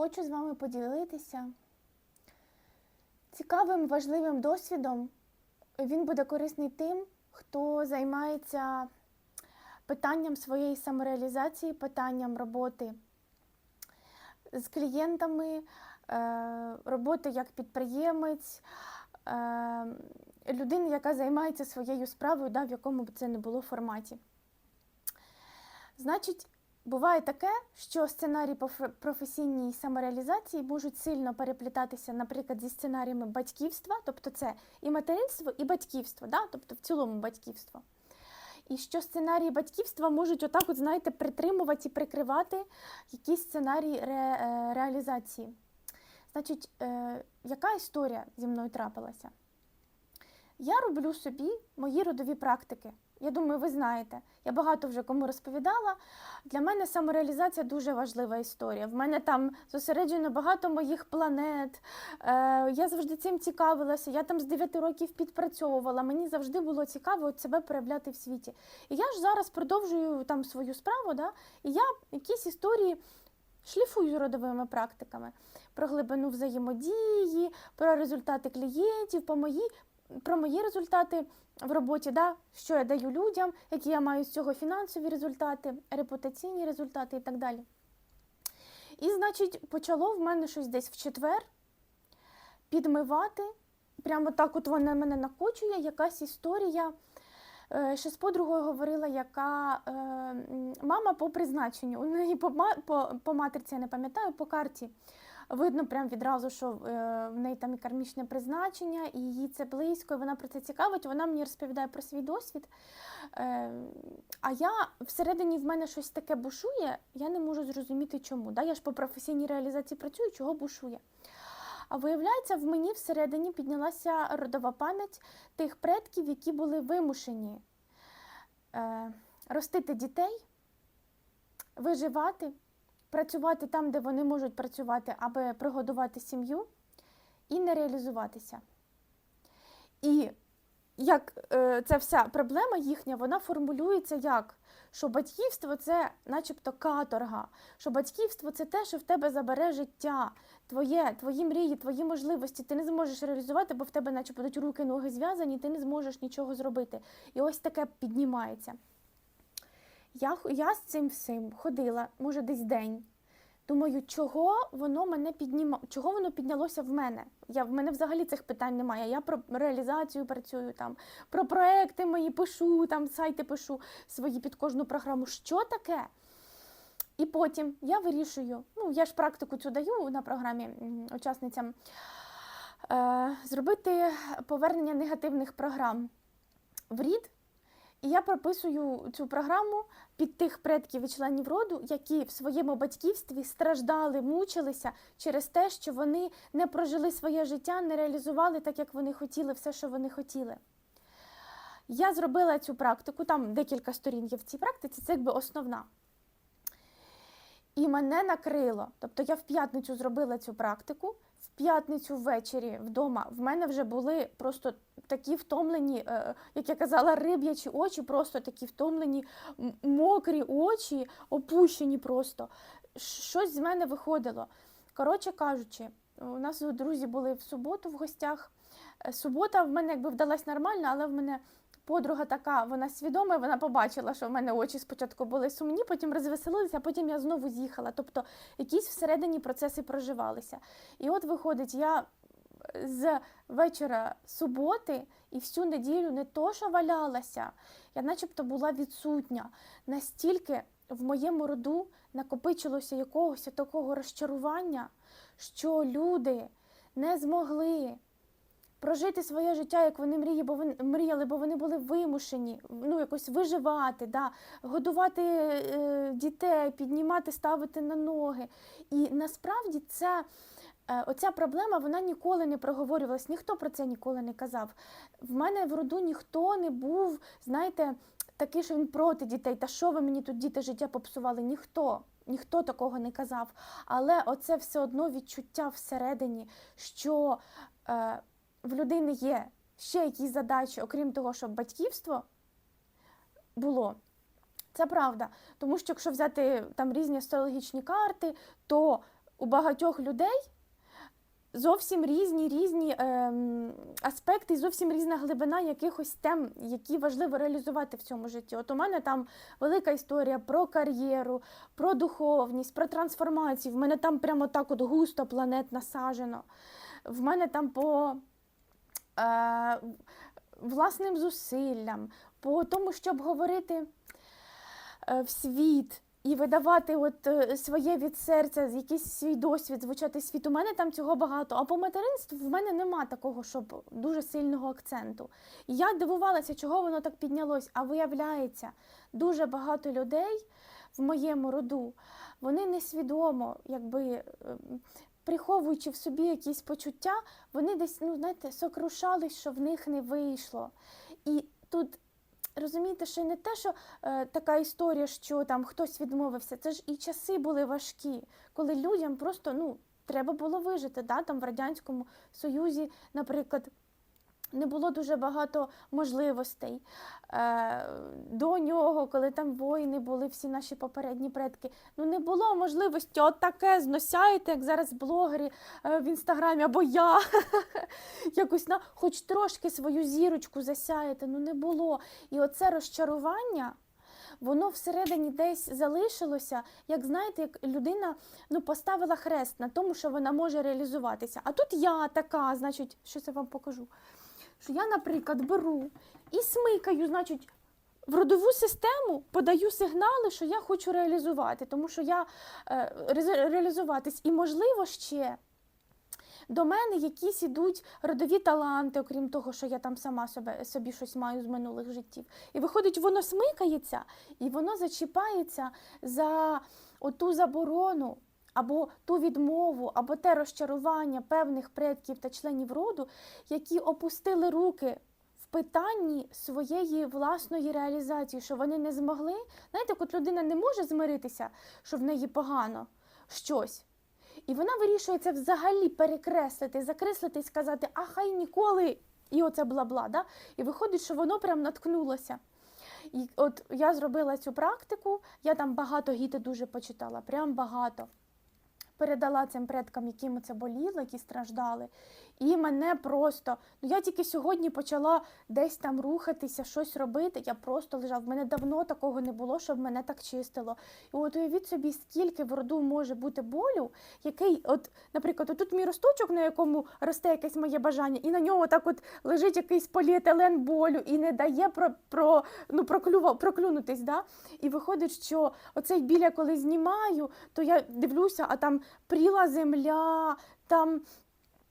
Хочу з вами поділитися цікавим, важливим досвідом. Він буде корисний тим, хто займається питанням своєї самореалізації, питанням роботи з клієнтами, е, роботи як підприємець, е, людина, яка займається своєю справою, в якому б це не було форматі. Значить, буває таке, що сценарії професійній самореалізації можуть сильно переплітатися, наприклад, зі сценаріями батьківства, тобто це і материнство, і батьківство, да? тобто в цілому батьківство. І що сценарії батьківства можуть отак, от, знаєте, притримувати і прикривати якісь сценарії ре, е, реалізації. Значить, е, яка історія зі мною трапилася? Я роблю собі мої родові практики. Я думаю, ви знаєте. Я багато вже кому розповідала. Для мене самореалізація дуже важлива історія. В мене там зосереджено багато моїх планет. Е, я завжди цим цікавилася. Я там з 9 років підпрацьовувала. Мені завжди було цікаво от себе проявляти в світі. І я ж зараз продовжую там свою справу, да? і я якісь історії шліфую родовими практиками про глибину взаємодії, про результати клієнтів, по мої, про мої результати в роботі, да? що я даю людям, які я маю з цього фінансові результати, репутаційні результати і так далі. І, значить, почало в мене щось десь в четвер підмивати. Прямо так от вона мене накочує, якась історія. Е, Ще з подругою говорила, яка е, мама по призначенню. У неї по, по, по матриці, я не пам'ятаю, по карті. Видно прям відразу, що е, в неї там і кармічне призначення, і їй це близько, і вона про це цікавить. Вона мені розповідає про свій досвід. Е, а я всередині в мене щось таке бушує, я не можу зрозуміти, чому. Я ж по професійній реалізації працюю, чого бушує. А виявляється, в мені всередині піднялася родова пам'ять тих предків, які були вимушені е, ростити дітей, виживати, працювати там, де вони можуть працювати, аби прогодувати сім'ю і не реалізуватися. І як е, ця вся проблема їхня, вона формулюється як? Що батьківство це начебто каторга, що батьківство це те, що в тебе забере життя, твоє, твої мрії, твої можливості. Ти не зможеш реалізувати, бо в тебе, наче будуть руки, ноги зв'язані, ти не зможеш нічого зробити. І ось таке піднімається. Я, я з цим всім ходила, може, десь день. Думаю, чого воно мене підніма... чого воно піднялося в мене? Я, в мене взагалі цих питань немає. Я про реалізацію працюю, там, про проекти мої пишу, там, сайти пишу свої під кожну програму. Що таке? І потім я вирішую, ну я ж практику цю даю на програмі учасницям е, зробити повернення негативних програм в рід. І я прописую цю програму під тих предків і членів роду, які в своєму батьківстві страждали, мучилися через те, що вони не прожили своє життя, не реалізували так, як вони хотіли, все, що вони хотіли. Я зробила цю практику, там декілька сторін є в цій практиці, це якби основна. І мене накрило. Тобто я в п'ятницю зробила цю практику, в п'ятницю ввечері вдома в мене вже були просто такі втомлені, е, як я казала, риб'ячі очі, просто такі втомлені, мокрі очі, опущені просто. Щось з мене виходило. Коротше кажучи, у нас друзі були в суботу в гостях. Субота в мене якби вдалась нормально, але в мене подруга така, вона свідома, вона побачила, що в мене очі спочатку були сумні, потім розвеселилися, а потім я знову з'їхала. Тобто якісь всередині процеси проживалися. І от виходить, я з вечора суботи і всю неділю не то, що валялася, я начебто була відсутня. Настільки в моєму роду накопичилося якогось такого розчарування, що люди не змогли прожити своє життя, як вони мріяли, бо вони мріяли, бо вони були вимушені ну, якось виживати, да, годувати е, дітей, піднімати, ставити на ноги. І насправді це. Оця проблема вона ніколи не проговорювалась, ніхто про це ніколи не казав. В мене в роду ніхто не був, знаєте, такий, що він проти дітей. Та що ви мені тут діти життя попсували? Ніхто. Ніхто такого не казав. Але оце все одно відчуття всередині, що е, в людини є ще якісь задачі, окрім того, щоб батьківство було. Це правда. Тому що якщо взяти там різні астрологічні карти, то у багатьох людей зовсім різні різні ем, аспекти, і зовсім різна глибина якихось тем, які важливо реалізувати в цьому житті. От у мене там велика історія про кар'єру, про духовність, про трансформацію. В мене там прямо так от густо планет насажено. В мене там по е, власним зусиллям, по тому, щоб говорити е, в світ і видавати от е, своє від серця, якийсь свій досвід, звучати світ. У мене там цього багато. А по материнству в мене нема такого, щоб дуже сильного акценту. І я дивувалася, чого воно так піднялось. А виявляється, дуже багато людей в моєму роду, вони несвідомо, якби. Приховуючи в собі якісь почуття, вони десь, ну знаєте, сокрушались, що в них не вийшло. І тут розумієте, що не те, що е, така історія, що там хтось відмовився, це ж і часи були важкі, коли людям просто ну, треба було вижити. Да? Там в Радянському Союзі, наприклад, не було дуже багато можливостей. Е, до нього, коли там воїни були, всі наші попередні предки, ну не було можливості от таке зносяєте, як зараз блогери е, в інстаграмі, або я якось на хоч трошки свою зірочку засяєте. Ну не було. І оце розчарування. Воно всередині десь залишилося, як знаєте, як людина ну, поставила хрест на тому, що вона може реалізуватися. А тут я така, значить, що я вам покажу. Що я, наприклад, беру і смикаю, значить, в родову систему подаю сигнали, що я хочу реалізувати, тому що я е, реалізуватись. І, можливо, ще до мене якісь ідуть родові таланти, окрім того, що я там сама себе, собі щось маю з минулих життів. І виходить, воно смикається і воно зачіпається за оту заборону. Або ту відмову, або те розчарування певних предків та членів роду, які опустили руки в питанні своєї власної реалізації, що вони не змогли. Знаєте, от людина не може змиритися, що в неї погано щось. І вона вирішує це взагалі перекреслити, закреслити і сказати, а хай ніколи. І оце бла-бла. Да? І виходить, що воно прям наткнулося. І от я зробила цю практику, я там багато гіти дуже почитала, прям багато. Передала цим предкам, яким це боліло, які страждали. І мене просто, ну я тільки сьогодні почала десь там рухатися, щось робити. Я просто лежав. В мене давно такого не було, щоб мене так чистило. І от уявіть собі, скільки в роду може бути болю, який, от, наприклад, отут мій росточок, на якому росте якесь моє бажання, і на ньому так от лежить якийсь поліетилен болю і не дає про, про, ну, проклюва, проклюнутись. Да? І виходить, що оцей біль я коли знімаю, то я дивлюся, а там пріла земля, там.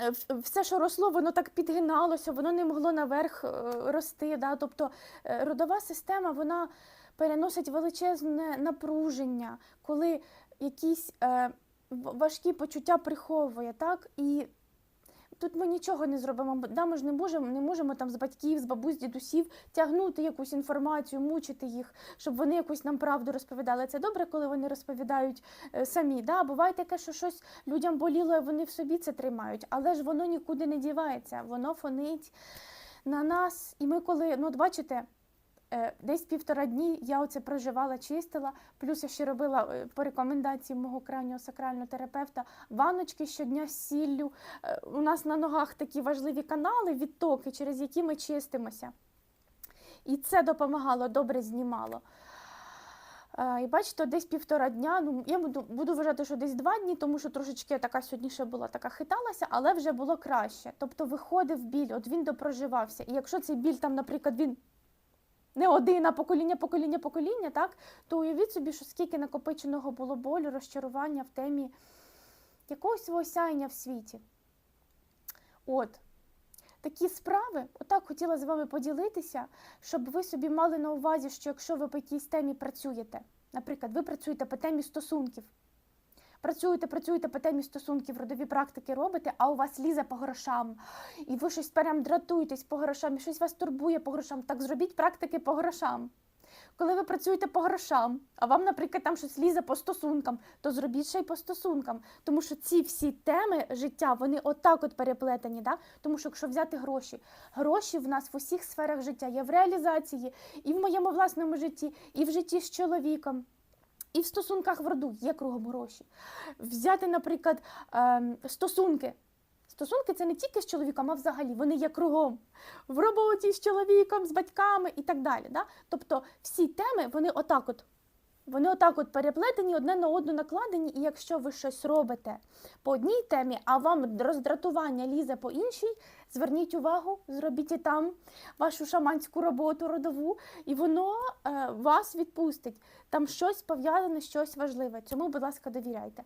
е, Все, що росло, воно так підгиналося, воно не могло наверх е, рости. Да? Тобто е, родова система вона переносить величезне напруження, коли якісь важкі почуття приховує, так? І тут ми нічого не зробимо. Да, ми ж не можемо, не можемо там з батьків, з бабусь, дідусів тягнути якусь інформацію, мучити їх, щоб вони якусь нам правду розповідали. Це добре, коли вони розповідають е, самі. Да? Буває таке, що щось людям боліло, і вони в собі це тримають, але ж воно нікуди не дівається, воно фонить на нас. І ми коли, ну от бачите. Е, Десь півтора дні я оце проживала, чистила. Плюс я ще робила е, по рекомендації мого крайнього сакрального терапевта ваночки щодня з сіллю. Е, У нас на ногах такі важливі канали, відтоки, через які ми чистимося. І це допомагало, добре знімало. І бачите, десь півтора дня. Ну я буду, буду вважати, що десь два дні, тому що трошечки така сьогодні ще була така хиталася, але вже було краще. Тобто виходив біль, от він допроживався. І якщо цей біль там, наприклад, він не один, а покоління, покоління, покоління, так, то уявіть собі, що скільки накопиченого було болю, розчарування в темі якогось свого сяєння в світі. От. Такі справи, отак хотіла з вами поділитися, щоб ви собі мали на увазі, що якщо ви по якійсь темі працюєте, наприклад, ви працюєте по темі стосунків, працюєте, працюєте по темі стосунків, родові практики робите, а у вас лізе по грошам, і ви щось прям дратуєтесь по грошам, і щось вас турбує по грошам, так зробіть практики по грошам. Коли ви працюєте по грошам, а вам, наприклад, там щось лізе по стосункам, то зробіть ще й по стосункам. Тому що ці всі теми життя, вони отак от переплетені. Да? Тому що якщо взяти гроші, гроші в нас в усіх сферах життя є в реалізації, і в моєму власному житті, і в житті з чоловіком. І в стосунках в роду є кругом гроші. Взяти, наприклад, ем, стосунки. Стосунки це не тільки з чоловіком, а взагалі вони є кругом в роботі з чоловіком, з батьками і так далі. Да? Тобто всі теми вони отак от. Вони отак от переплетені, одне на одну накладені, і якщо ви щось робите по одній темі, а вам роздратування лізе по іншій, зверніть увагу, зробіть і там вашу шаманську роботу родову, і воно е, вас відпустить. Там щось пов'язане, щось важливе. Цьому, будь ласка, довіряйте.